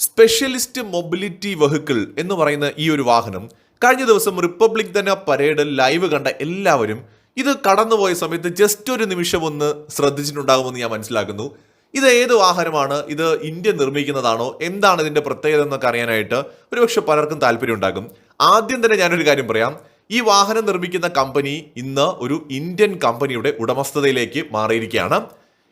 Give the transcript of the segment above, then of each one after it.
Specialist mobility vehicle എന്ന് പറയുന്ന ഈ ഒരു വാഹനം കഴിഞ്ഞ ദിവസം റിപ്പബ്ലിക് ദിന പരേഡ് ലൈവ് കണ്ട എല്ലാവരും ഇത് കടന്നുപോയ സമയത്ത് ജസ്റ്റ് ഒരു നിമിഷം ഒന്ന് ശ്രദ്ധിച്ചിട്ടുണ്ടാകുമെന്ന് ഞാൻ മനസ്സിലാക്കുന്നു. ഇത് ഏത് വാഹനമാണ്? ഇത് ഇന്ത്യ നിർമ്മിക്കുന്നതാണോ? എന്താണ് ഇതിന്റെ പ്രത്യേകത എന്നൊക്കെ അറിയാനായിട്ട് ഒരുപക്ഷെ പലർക്കും താല്പര്യം ഉണ്ടാകും ആദ്യം തന്നെ ഞാനൊരു കാര്യം പറയാം. ഈ വാഹനം നിർമ്മിക്കുന്ന കമ്പനി ഇന്ന് ഒരു ഇന്ത്യൻ കമ്പനിയുടെ ഉടമസ്ഥതയിലേക്ക് മാറിയിരിക്കുകയാണ്.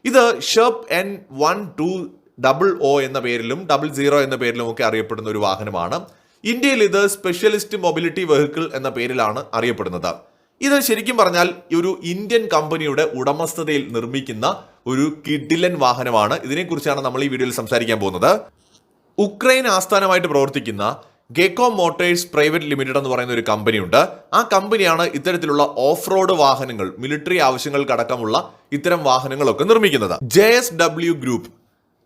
ഇത് ഷെപ്പ് N one two double O എന്ന പേരിലും ഡബിൾ സീറോ എന്ന പേരിലും ഒക്കെ അറിയപ്പെടുന്ന ഒരു വാഹനമാണ്. ഇന്ത്യയിൽ ഇത് സ്പെഷ്യലിസ്റ്റ് മൊബിലിറ്റി വെഹിക്കിൾ എന്ന പേരിലാണ് അറിയപ്പെടുന്നത്. ഇത് ശരിക്കും പറഞ്ഞാൽ ഒരു ഇന്ത്യൻ കമ്പനിയുടെ ഉടമസ്ഥതയിൽ നിർമ്മിക്കുന്ന ഒരു കിഡിലൻ വാഹനമാണ്. ഇതിനെക്കുറിച്ചാണ് നമ്മൾ ഈ വീഡിയോയിൽ സംസാരിക്കാൻ പോകുന്നത്. ഉക്രൈൻ ആസ്ഥാനമായിട്ട് പ്രവർത്തിക്കുന്ന ഗെക്കോ മോട്ടേഴ്സ് പ്രൈവറ്റ് ലിമിറ്റഡ് എന്ന് പറയുന്ന ഒരു കമ്പനിയുണ്ട്. ആ കമ്പനിയാണ് ഇത്തരത്തിലുള്ള ഓഫ് റോഡ് വാഹനങ്ങൾ മിലിറ്ററി ആവശ്യങ്ങൾക്കടക്കമുള്ള ഇത്തരം വാഹനങ്ങളൊക്കെ നിർമ്മിക്കുന്നത്. J S W group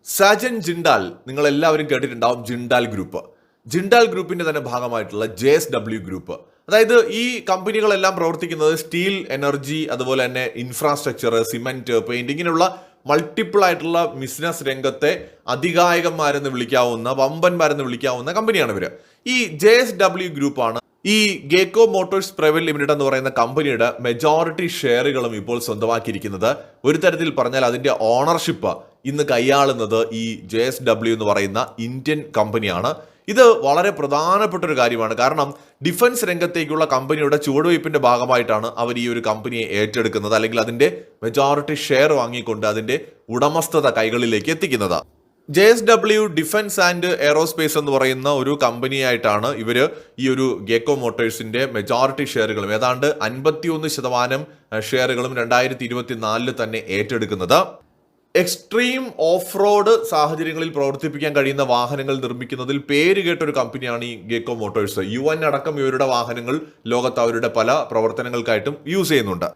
Sajjan Jindal നിങ്ങൾ എല്ലാവരും കേട്ടിട്ടുണ്ടാവും ജിണ്ടാൽ ഗ്രൂപ്പ്. ജിണ്ടാൽ ഗ്രൂപ്പിന്റെ തന്നെ ഭാഗമായിട്ടുള്ള ജെ എസ് ഡബ്ല്യു ഗ്രൂപ്പ്. അതായത് ഈ കമ്പനികളെല്ലാം പ്രവർത്തിക്കുന്നത് സ്റ്റീൽ എനർജി അതുപോലെ തന്നെ ഇൻഫ്രാസ്ട്രക്ചർ സിമെന്റ് പെയിന്റ് ഇങ്ങനെയുള്ള മൾട്ടിപ്പിൾ ആയിട്ടുള്ള ബിസിനസ് രംഗത്തെ അധികായകന്മാരെന്ന് വിളിക്കാവുന്ന വമ്പന്മാരെന്ന് വിളിക്കാവുന്ന കമ്പനിയാണ് ഇവർ. ഈ ജെ എസ് ഡബ്ല്യു ഗ്രൂപ്പാണ് ഈ ഗേക്കോ മോട്ടോഴ്സ് പ്രൈവറ്റ് ലിമിറ്റഡ് എന്ന് പറയുന്ന കമ്പനിയുടെ മെജോറിറ്റി ഷെയറുകളും ഇപ്പോൾ സ്വന്തമാക്കിയിരിക്കുന്നത്. ഒരു തരത്തിൽ പറഞ്ഞാൽ അതിന്റെ ഓണർഷിപ്പ് ഇന്ന് കൈയാളുന്നത് ഈ ജെ എസ് ഡബ്ല്യു എന്ന് പറയുന്ന ഇന്ത്യൻ കമ്പനിയാണ്. ഇത് വളരെ പ്രധാനപ്പെട്ട ഒരു കാര്യമാണ്. കാരണം ഡിഫൻസ് രംഗത്തേക്കുള്ള കമ്പനിയുടെ ചുവടുവയ്പ്പിന്റെ ഭാഗമായിട്ടാണ് അവർ ഈ ഒരു കമ്പനിയെ ഏറ്റെടുക്കുന്നത് അല്ലെങ്കിൽ അതിന്റെ മെജോറിറ്റി ഷെയർ വാങ്ങിക്കൊണ്ട് അതിന്റെ ഉടമസ്ഥത കൈകളിലേക്ക് എത്തിക്കുന്നത്. J S W defence and aerospace എന്ന് പറയുന്ന ഒരു കമ്പനിയായിട്ടാണ് ഇവർ ഈ ഒരു ഗെക്കോ മോട്ടോഴ്സിന്റെ മെജോറിറ്റി ഷെയറുകളും ഏതാണ്ട് അൻപത്തിയൊന്ന് ശതമാനം ഷെയറുകളും രണ്ടായിരത്തി ഇരുപത്തിനാലിൽ തന്നെ ഏറ്റെടുക്കുന്നത്. എക്സ്ട്രീം ഓഫ് റോഡ് സാഹചര്യങ്ങളിൽ പ്രവർത്തിപ്പിക്കാൻ കഴിയുന്ന വാഹനങ്ങൾ നിർമ്മിക്കുന്നതിൽ പേര് കേട്ടൊരു കമ്പനിയാണ് ഈ ഗെക്കോ മോട്ടോഴ്സ് യു എൻ അടക്കം ഇവരുടെ വാഹനങ്ങൾ ലോകത്ത് അവരുടെ പല പ്രവർത്തനങ്ങൾക്കായിട്ടും യൂസ് ചെയ്യുന്നുണ്ട്.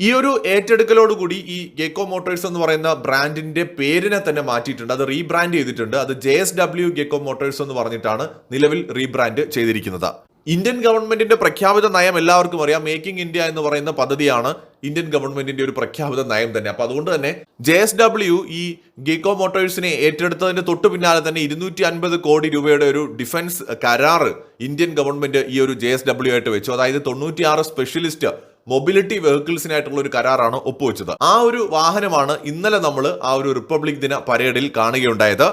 ഈ ഒരു ഏറ്റെടുക്കലോടുകൂടി ഈ ഗെക്കോ മോട്ടോഴ്സ് എന്ന് പറയുന്ന ബ്രാൻഡിന്റെ പേരിനെ തന്നെ മാറ്റിയിട്ടുണ്ട്. അത് റീബ്രാൻഡ് ചെയ്തിട്ടുണ്ട്. അത് J S W Gecko motors എന്ന് പറഞ്ഞിട്ടാണ് നിലവിൽ റീബ്രാൻഡ് ചെയ്തിരിക്കുന്നത്. ഇന്ത്യൻ ഗവൺമെന്റിന്റെ പ്രഖ്യാപിത നയം എല്ലാവർക്കും അറിയാം. മേക്കിംഗ് ഇന്ത്യ എന്ന് പറയുന്ന പദ്ധതിയാണ് ഇന്ത്യൻ ഗവൺമെന്റിന്റെ ഒരു പ്രഖ്യാപിത നയം തന്നെ. അപ്പൊ അതുകൊണ്ട് തന്നെ ജെ എസ് ഡബ്ല്യു ഈ ഗീക്കോ മോട്ടോഴ്സിനെ ഏറ്റെടുത്തതിന്റെ തൊട്ടു പിന്നാലെ തന്നെ ഇരുന്നൂറ്റി അൻപത് കോടി രൂപയുടെ ഒരു ഡിഫൻസ് കരാറ് ഇന്ത്യൻ ഗവൺമെന്റ് ഈ ഒരു ജെ എസ് ഡബ്ല്യു ആയിട്ട് വെച്ചു. അതായത് തൊണ്ണൂറ്റിയാറ് സ്പെഷ്യലിസ്റ്റ് മൊബിലിറ്റി വെഹിക്കിൾസിനായിട്ടുള്ള ഒരു കരാറാണ് ഒപ്പുവെച്ചത്. ആ ഒരു വാഹനമാണ് ഇന്നലെ നമ്മൾ ആ ഒരു റിപ്പബ്ലിക് ദിന പരേഡിൽ കാണുകയുണ്ടായത്.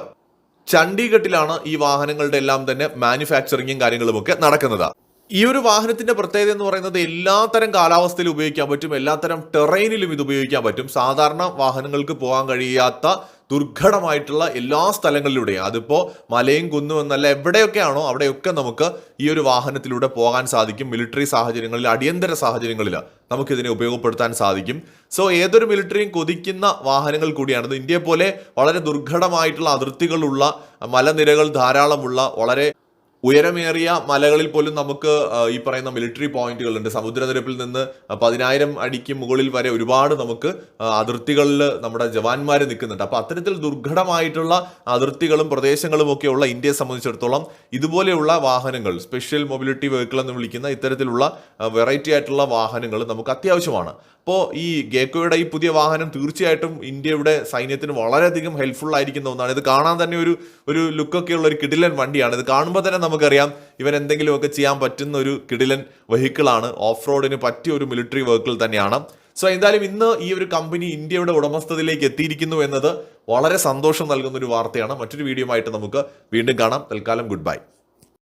ചണ്ഡീഗഡിലാണ് ഈ വാഹനങ്ങളുടെ എല്ലാം തന്നെ മാനുഫാക്ചറിങ്ങും കാര്യങ്ങളുമൊക്കെ നടക്കുന്നത്. ഈ ഒരു വാഹനത്തിന്റെ പ്രത്യേകത എന്ന് പറയുന്നത് എല്ലാത്തരം കാലാവസ്ഥയിലും ഉപയോഗിക്കാൻ പറ്റും എല്ലാത്തരം ടെറൈനിലും ഇത് ഉപയോഗിക്കാൻ പറ്റും. സാധാരണ വാഹനങ്ങൾക്ക് പോകാൻ കഴിയാത്ത ദുർഘടമായിട്ടുള്ള എല്ലാ സ്ഥലങ്ങളിലൂടെയും. അതിപ്പോൾ മലയും കുന്നും എന്നല്ല എവിടെയൊക്കെയാണോ അവിടെയൊക്കെ നമുക്ക് ഈ ഒരു വാഹനത്തിലൂടെ പോകാൻ സാധിക്കും. മിലിറ്ററി സാഹചര്യങ്ങളിൽ അടിയന്തര സാഹചര്യങ്ങളിൽ നമുക്കിതിനെ ഉപയോഗപ്പെടുത്താൻ സാധിക്കും. സോ ഏതൊരു മിലിറ്ററിയും കൊതിക്കുന്ന വാഹനങ്ങൾ കൂടിയാണിത് ഇന്ത്യയെ പോലെ വളരെ ദുർഘടമായിട്ടുള്ള അതിർത്തികളുള്ള മലനിരകൾ ധാരാളമുള്ള വളരെ ഉയരമേറിയ മലകളിൽ പോലും നമുക്ക് ഈ പറയുന്ന മിലിറ്ററി പോയിന്റുകളുണ്ട് സമുദ്രനിരപ്പിൽ നിന്ന് പതിനായിരം അടിക്ക് മുകളിൽ വരെ ഒരുപാട് നമുക്ക് അതിർത്തികളിൽ നമ്മുടെ ജവാന്മാർ നിൽക്കുന്നുണ്ട്. അപ്പൊ അത്തരത്തിൽ ദുർഘടമായിട്ടുള്ള അതിർത്തികളും പ്രദേശങ്ങളും ഉള്ള ഇന്ത്യയെ സംബന്ധിച്ചിടത്തോളം ഇതുപോലെയുള്ള വാഹനങ്ങൾ സ്പെഷ്യൽ മൊബിലിറ്റി വെഹിക്കിൾ എന്ന് വിളിക്കുന്ന ഇത്തരത്തിലുള്ള വെറൈറ്റി ആയിട്ടുള്ള വാഹനങ്ങൾ നമുക്ക് അത്യാവശ്യമാണ്. അപ്പോൾ ഈ ഗേക്കോയുടെ ഈ പുതിയ വാഹനം തീർച്ചയായിട്ടും ഇന്ത്യയുടെ സൈന്യത്തിന് വളരെയധികം ഹെൽപ്ഫുൾ ആയിരിക്കുന്ന ഒന്നാണ്. ഇത് കാണാൻ തന്നെ ഒരു ഒരു ലുക്കൊക്കെ ഉള്ള ഒരു കിടിലൻ വണ്ടിയാണ്. ഇത് കാണുമ്പോൾ തന്നെ നമുക്കറിയാം ഇവൻ എന്തെങ്കിലുമൊക്കെ ചെയ്യാൻ പറ്റുന്ന ഒരു കിടിലൻ വെഹിക്കിളാണ്. ഓഫ് റോഡിന് പറ്റിയ ഒരു മിലിറ്ററി വെഹിക്കിൾ തന്നെയാണ്. സോ എന്തായാലും ഇന്ന് ഈ ഒരു കമ്പനി ഇന്ത്യയുടെ ഉടമസ്ഥതയിലേക്ക് എത്തിയിരിക്കുന്നു എന്നത് വളരെ സന്തോഷം നൽകുന്ന ഒരു വാർത്തയാണ്. മറ്റൊരു വീഡിയോ ആയിട്ട് നമുക്ക് വീണ്ടും കാണാം. തൽക്കാലം ഗുഡ് ബൈ.